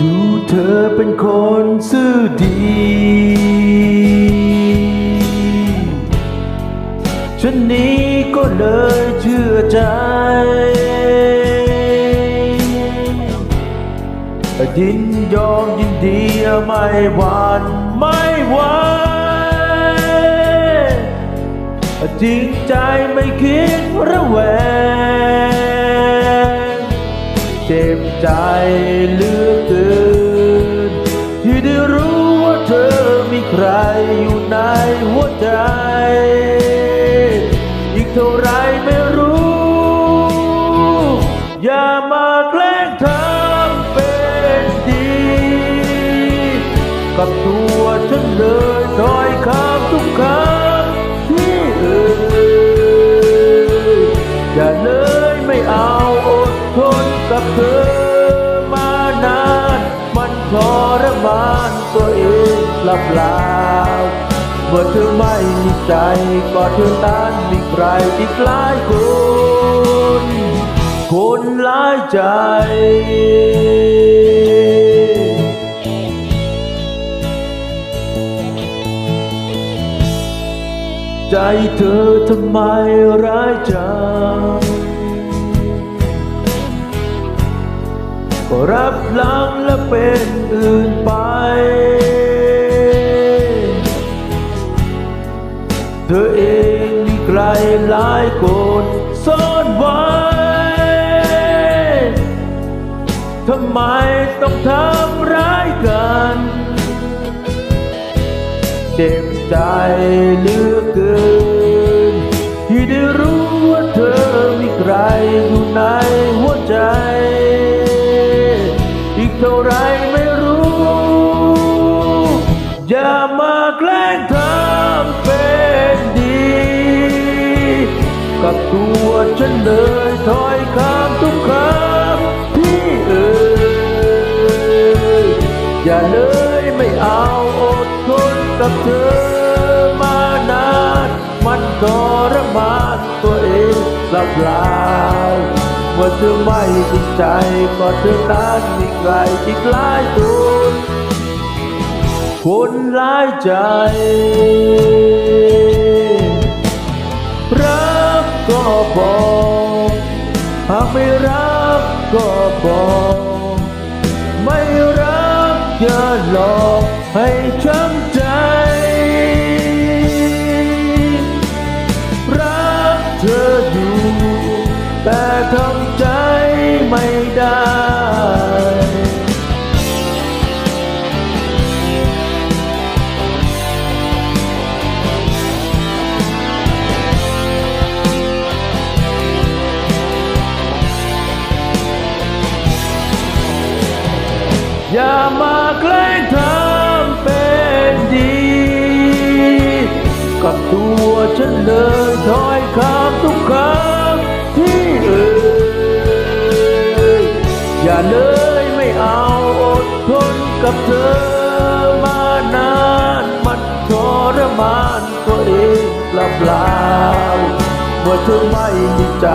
ดูเธอเป็นคนซื่อดี ฉันนี้ก็เลยเชื่อใจ ยินยอมยินดีไม่หวานไม่ไหวจริงใจไม่คิดระแวง เจ็บใจหลือ ตัวฉันเลยถ้อยคำทุกคำที่เอ่ยอย่าเลยไม่เอาอดทนกับเธอมานาน มันทรมานตัวเองเปล่าๆเมื่อเธอไม่มีใจก็เธอนั้นมีใครอีกหลายคน คนหลายใจ ใจเธอทำไมร้ายจังก็รับหลังและเป็นอื่นไป เธอเองมีใครหลายคนซ่อนไว้ ทำไมต้องทำร้ายกัน เจ็บ ใจเหลือเกิน ที่ได้รู้ว่าเธอมีใครอยู่ในหัวใจ อีกเท่าไรไม่รู้ อย่ามาแกล้งทำเป็นดี กับตัวฉันเลยถ้อยคำทุกคำที่เอ่ยอย่าเลยไม่เอา กับเธอมานาน มันทรมานตัวเองเปล่าๆเมื่อเธอไม่จริงใจก็เธอนั้นมีใครอีกหลายคนคนหลายใจ รักก็บอกหากไม่รักก็บอกไม่รักอย่าหลอกให้ช้ำ ได้อย่ามาแกล้งทำเป็นดี กับตัวฉันเลยถ้อยคำทุกค อย่าเลยไม่เอาอดทนกับเธอมานานมันทรมานตัวเองเปล่าเมื่อเธอไม่มีใจ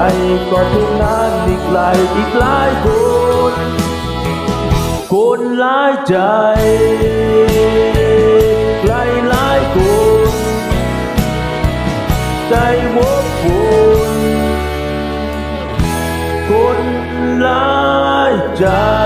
ก็เท่านั้นอีกหลายอีกหลายคนคนหลายใจ die.